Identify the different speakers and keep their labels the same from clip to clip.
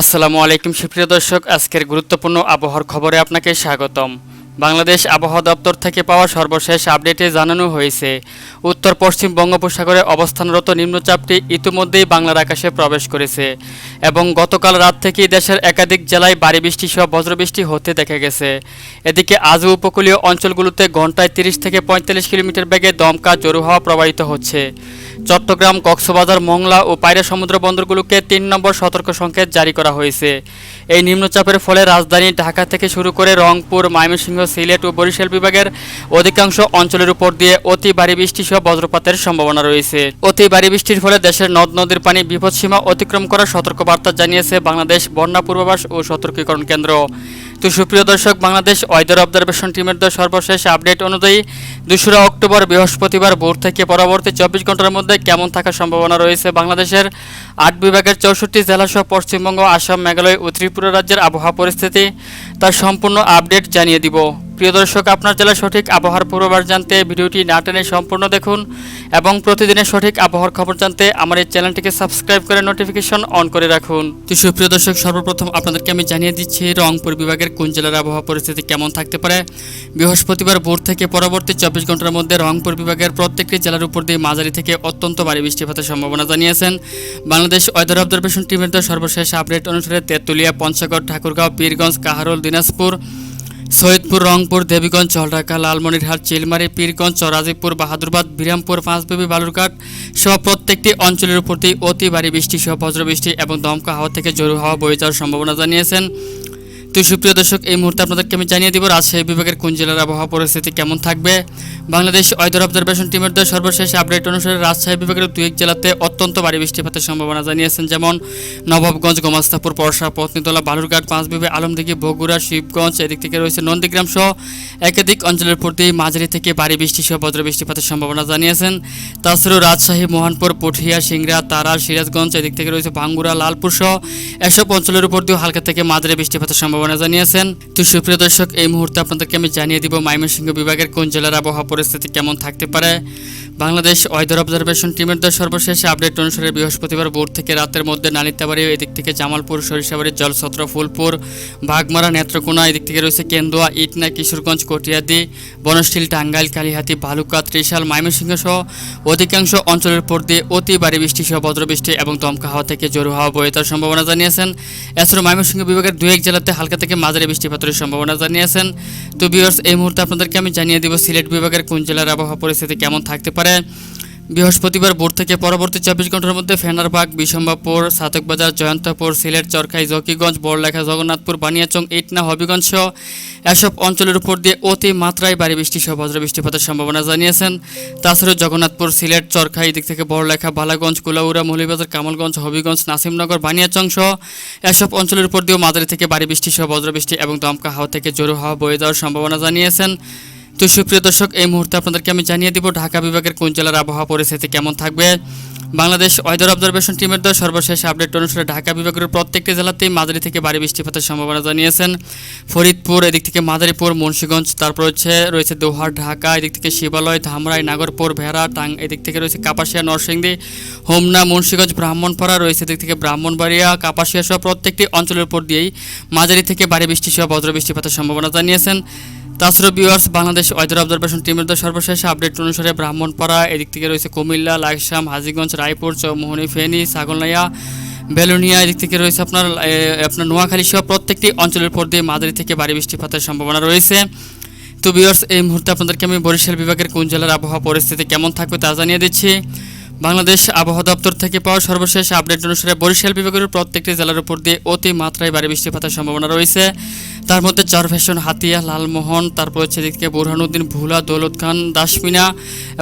Speaker 1: আসসালামু আলাইকুম সুপ্রিয় দর্শক, আজকের গুরুত্বপূর্ণ আবহাওয়ার খবরে আপনাকে স্বাগতম। বাংলাদেশ আবহাওয়া দপ্তর থেকে পাওয়া সর্বশেষ আপডেটে জানানো হয়েছে উত্তর পশ্চিম বঙ্গোপসাগরে অবস্থানরত নিম্নচাপটি ইতিমধ্যেই বাংলার আকাশে প্রবেশ করেছে এবং গতকাল রাত থেকেই দেশের একাধিক জেলায় ভারী বৃষ্টি সহ বজ্রবৃষ্টি হতে দেখা গেছে। এদিকে আজও উপকূলীয় অঞ্চলগুলোতে ঘন্টায় তিরিশ থেকে পঁয়তাল্লিশ কিলোমিটার বেগে দমকা জোরু হাওয়া প্রবাহিত হচ্ছে। চট্টগ্রাম, কক্সবাজার, মংলা ও পায়রা সমুদ্র বন্দরগুলোকে তিন নম্বর সতর্ক সংকেত জারি করা হয়েছে। এই নিম্নচাপের ফলে রাজধানী ঢাকা থেকে শুরু করে রংপুর, ময়মনসিংহ, সিলেট ও বরিশাল বিভাগের অধিকাংশ অঞ্চলের উপর দিয়ে অতি ভারী বৃষ্টি সহ বজ্রপাতের সম্ভাবনা রয়েছে। অতি ভারী বৃষ্টির ফলে দেশের নদ, নদীর পানি বিপদসীমা অতিক্রম করার সতর্কবার্তা জানিয়েছে বাংলাদেশ বন্যা পূর্বাভাস ও সতর্কীকরণ কেন্দ্র। তো সুপ্রিয় দর্শক, বাংলাদেশ ওয়েদার অবজারভেশন টিমের দ্বারা সর্বশেষ আপডেট অনুযায়ী দোসরা অক্টোবর, বৃহস্পতিবার ভোর থেকে পরবর্তী চব্বিশ ঘণ্টার মধ্যে কেমন থাকার সম্ভাবনা রয়েছে বাংলাদেশের? আট বিভাগের চৌষট্টি জেলাসহ পশ্চিমবঙ্গ, আসাম, মেঘালয় ও ত্রিপুরা রাজ্যের আবহাওয়া পরিস্থিতি তার সম্পূর্ণ আপডেট জানিয়ে দিব। প্রিয় দর্শক, আপনার জেলার সঠিক আবহাওয়ার পূর্বাভাস জানতে ভিডিওটি না টেনে সম্পূর্ণ দেখুন এবং প্রতিদিনের সঠিক আবহাওয়ার খবর জানতে আমার এই চ্যানেলটিকে সাবস্ক্রাইব করে নোটিফিকেশন অন করে রাখুন। তো সুপ্রিয় দর্শক, সর্বপ্রথম আপনাদেরকে আমি জানিয়ে দিচ্ছি, রংপুর বিভাগের কোন জেলার আবহাওয়া পরিস্থিতি কেমন থাকতে পারে? বৃহস্পতিবার ভোর থেকে পরবর্তী চব্বিশ ঘণ্টার মধ্যে রংপুর বিভাগের প্রত্যেকটি জেলার উপর দিয়ে মাঝারি থেকে অত্যন্ত ভারী বৃষ্টিপাতের সম্ভাবনা জানিয়েছেন বাংলাদেশ ওয়েদার অবজারভেশন টিমের সর্বশেষ আপডেট অনুসারে তেঁতুলিয়া, পঞ্চগড়, ঠাকুরগাঁও পীরগঞ্জ কাহারোল, দিনাজপুর সৈয়দপুর, রংপুর, দেবীগঞ্জ চলঢাকা লালমনিরহাট, চিলমারি, পীরগঞ্জ চরাজিপুর বাহাদুরবাদ, বিরামপুর, পাঁচবেবী, বালুরঘাট সহ প্রত্যেকটি অঞ্চলের প্রতি অতি ভারী বৃষ্টি সহ বজ্রবৃষ্টি এবং দমকা হাওয়া থেকে জরু হওয়া বয়ে যাওয়ার সম্ভাবনা জানিয়েছেন তো সুপ্রিয় দর্শক, এই মুহূর্তে আপনাদেরকে আমি জানিয়ে দিব রাজশাহী বিভাগের কোন জেলার আবহাওয়া পরিস্থিতি কেমন থাকবে। বাংলাদেশ ওয়েদার অবজারভেশন টিমের দ্বারা সর্বশেষ আপডেট অনুসারে রাজশাহী বিভাগের দুই এক জেলাতে অত্যন্ত ভারী বৃষ্টিপাতের সম্ভাবনা জানিয়েছেন, যেমন নবাবগঞ্জ, গোমাস্তাপুর পরশা পত্নীতলা, বালুরঘাট, পাঁচবিবি আলমদিঘি বগুড়া, শিবগঞ্জ, এদিক থেকে রয়েছে নন্দীগ্রাম সহ একাধিক অঞ্চলের প্রতি মাঝারি থেকে ভারী বৃষ্টি সহ বজ্র বৃষ্টিপাতের সম্ভাবনা জানিয়েছেন। তাছাড়াও রাজশাহী, মোহনপুর, পুঠিয়া, সিংড়া, তারা, সিরাজগঞ্জ, এদিক থেকে রয়েছে ভাঙ্গুড়া লালপুর সহ এসব অঞ্চলের উপর দিয়েও হালকা থেকে মাঝারি বৃষ্টিপাতের সম্ভাবনা জানিয়েছেন। তো সুপ্রিয় দর্শক, এই মুহূর্তে আপনাদেরকে আমি জানিয়ে দিব ময়মনসিংহ বিভাগের কোন জেলার আবহাওয়া পরিস্থিতি কেমন থাকতে পারে। বাংলাদেশ ওয়েদার অবজারভেশন টিমের দ্বারা সর্বশেষ আপডেট অনুসারে বৃহস্পতিবার ভোর থেকে রাতের মধ্যে নালিতাবাড়ি এদিক থেকে জামালপুর, সরিষাবাড়ি, জলছত্র, ফুলপুর, বাগমারা, নেত্রকোনা, এদিক থেকে রয়েছে কেন্দুয়া, ইটনা, কিশোরগঞ্জ, কটিয়াদি, বনশীল, টাঙ্গাইল, কালিহাতি, ভালুকা, ত্রিশাল, ময়মনসিংহ সহ অধিকাংশ অঞ্চলের উপর দিয়ে অতি ভারী বৃষ্টি সহ বজ্রবৃষ্টি এবং দমকা হাওয়া থেকে জোরু হাওয়া বয়ে সম্ভাবনা জানিয়েছেন। এছাড়া ময়মনসিংহ বিভাগের দু এক জেলাতে হালকা থেকে মাঝারি বৃষ্টিপাতের সম্ভাবনা জানিয়েছেন। তো বিয়ার্স এই মুহূর্তে আপনাদেরকে আমি জানিয়ে দিব সিলেট বিভাগের কোন জেলার আবহাওয়া পরিস্থিতি কেমন থাকতে পারে। বৃহস্পতিবার ভোর থেকে পরবর্তী চব্বিশ ঘণ্টার মধ্যে ফেনারবাগ, বিশম্বাপুর, সাতকবাজার, জয়ন্তপুর, সিলেট, চরখাই, জকিগঞ্জ, বড়লেখা, জগন্নাথপুর, বানিয়াচং, ইটনা, হবিগঞ্জ সহ এসব অঞ্চলের উপর দিয়ে অতি মাত্রায় ভারী বৃষ্টি সহ বজ্র বৃষ্টিপাতের সম্ভাবনা জানিয়েছেন। তাছাড়াও জগন্নাথপুর, সিলেট, চরখাই দিক থেকে বড়লেখা, বালাগঞ্জ, কুলাউড়া মৌলিবাজার কামলগঞ্জ, হবিগঞ্জ, নাসিমনগর, বানিয়াচং সহ এসব অঞ্চলের উপর দিয়েও মাঝারি থেকে ভারী বৃষ্টি সহ বজ্রবৃষ্টি এবং দমকা হাওয়া থেকে জোরো হাওয়া বয়ে যাওয়ার সম্ভাবনা জানিয়েছেন। তো সুপ্রিয় দর্শক, এই মুহূর্তে আপনাদেরকে আমি জানিয়ে দিব ঢাকা বিভাগের কোন জেলার আবহাওয়া পরিস্থিতি কেমন থাকবে। বাংলাদেশ ওয়েদার অবজারভেশন টিমের দ্বারা সর্বশেষ আপডেট অনুসারে ঢাকা বিভাগের প্রত্যেকটি জেলাতেই মাঝারি থেকে ভারী বৃষ্টিপাতের সম্ভাবনা জানিয়েছেন। ফরিদপুর এদিক থেকে মাদারীপুর, মুন্সীগঞ্জ, তারপর হচ্ছে রয়েছে দোহার, ঢাকা, এদিক থেকে শিবালয়, ধামরাই, নাগরপুর, ভেড়া, টাং, এদিক থেকে রয়েছে কাপাসিয়া, নরসিংদী, হোমনা, মুন্সীগঞ্জ, ব্রাহ্মণপাড়া, রয়েছে এদিক থেকে ব্রাহ্মণবাড়িয়া, কাপাসিয়া সহ প্রত্যেকটি অঞ্চলের উপর দিয়েই মাঝারি থেকে ভারী বৃষ্টি সহ বজ্র বৃষ্টিপাতের সম্ভাবনা জানিয়েছেন। তাছাড়া ভিউয়ার্স বাংলাদেশ ওয়েদার অবজারভেশন টিমের সর্বশেষ আপডেট অনুসারে ব্রাহ্মণপাড়া, এদিক থেকে রয়েছে কুমিল্লা, লাকসাম, হাজিগঞ্জ, রায়পুর, চৌমোহনী, ফেনী, ছাগলনাইয়া, বেলুনিয়া, এদিক থেকে রয়েছে আপনার আপনার নোয়াখালী সহ প্রত্যেকটি অঞ্চলের পর দিয়ে মাঝারি থেকে ভারী বৃষ্টিপাতের সম্ভাবনা রয়েছে। তো ভিউয়ার্স এই মুহূর্তে আপনাদেরকে আমি বরিশাল বিভাগের কোন জেলার আবহাওয়া পরিস্থিতি কেমন থাকবে তা জানিয়ে দিচ্ছি। বাংলাদেশ আবহাওয়া দপ্তর থেকে পাওয়া সর্বশেষ আপডেট অনুসারে বরিশাল বিভাগের প্রত্যেকটি জেলার উপর দিয়ে অতি মাত্রায় ভারী বৃষ্টিপাতের সম্ভাবনা রয়েছে। তার মধ্যে চরফ্যাশন হাতিয়া, লালমোহন, তারপর হচ্ছে এদিক বোরহানুদ্দিন, ভুলা, দৌলত খান, দাসমিনা,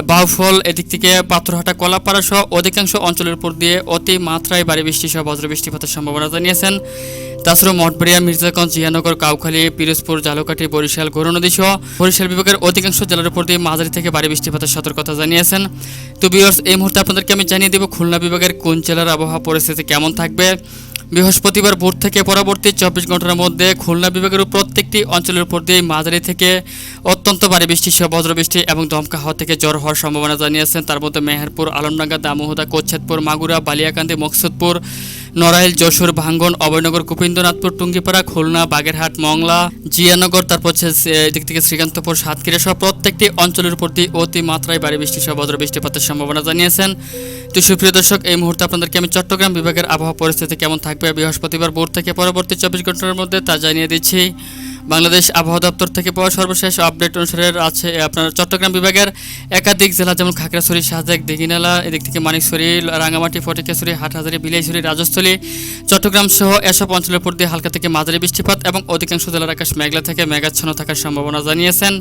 Speaker 1: বাউফল, এদিক থেকে পাথরহাটা, কলাপাড়া সহ অধিকাংশ অঞ্চলের উপর দিয়ে অতি মাত্রায় ভারী বৃষ্টি সহ বজ্র বৃষ্টিপাতের সম্ভাবনা জানিয়েছেন। তাছাড়াও মঠবাড়িয়া মির্জাগঞ্জ, জিয়ানগর, কাউখালী, পিরোজপুর, জালকাঠি, বরিশাল গৌরনদী সহ বরিশাল বিভাগের অধিকাংশ জেলার উপর দিয়ে মাঝারি থেকে ভারী বৃষ্টিপাতের সতর্কতা জানিয়েছেন। তো বিয়ার্স এই মুহূর্তে আপনাদেরকে আমি জানিয়ে দেব খুলনা বিভাগের কোন জেলার আবহাওয়া পরিস্থিতি কেমন থাকবে। বৃহস্পতিবার ভোর থেকে পরবর্তী চব্বিশ ঘণ্টার মধ্যে খুলনা বিভাগের প্রত্যেকটি অঞ্চলের উপর দিয়ে মাঝারি থেকে অত্যন্ত ভারী বৃষ্টি সহ বজ্রবৃষ্টি এবং দমকা হওয়া থেকে জ্বর হওয়ার সম্ভাবনা জানিয়েছেন। তার মধ্যে মেহেরপুর, আলমডাঙ্গা দামোহদা কোচ্ছেদপুর মাগুরা, বালিয়াকান্দি, মকসুদপুর নড়াইল, যশোর, ভাঙ্গন, অভয়নগর, গোবিন্দনাথপুর, টুঙ্গিপাড়া, খুলনা, বাগেরহাট, মংলা, জিয়ানগর, তারপর হচ্ছে এদিক থেকে শ্রীকান্তপুর, সাতক্ষীরা সহ প্রত্যেকটি অঞ্চলের প্রতি অতি মাত্রায় ভারী বৃষ্টি সহ বজ্র বৃষ্টিপাতের সম্ভাবনা জানিয়েছেন। তো সুপ্রিয় দর্শক, এই মুহূর্তে আপনাদেরকে আমি চট্টগ্রাম বিভাগের আবহাওয়া পরিস্থিতি কেমন থাকবে? বৃহস্পতিবার ভোর থেকে পরবর্তী চব্বিশ ঘণ্টার মধ্যে তা জানিয়ে দিচ্ছি। বাংলাদেশ আবহাওয়া দপ্তর থেকে পাওয়া সর্বশেষ আপডেট অনুসারে আছে আপনার চট্টগ্রাম বিভাগের একাধিক জেলা যেমন খাগড়াছড়ি, সাজেক, দিঘিনালা, এদিক থেকে মানিকছড়ি, রাঙামাটি ফটিকেশ্বরী হাটহাজারি, বিলাইছড়ি, রাজস্থলী, চট্টগ্রাম সহ এসব অঞ্চলের উপর দিয়ে হালকা থেকে মাঝারি বৃষ্টিপাত এবং অধিকাংশ জেলার আকাশ মেঘলা থেকে মেঘাচ্ছন্ন থাকার সম্ভাবনা জানিয়েছেন।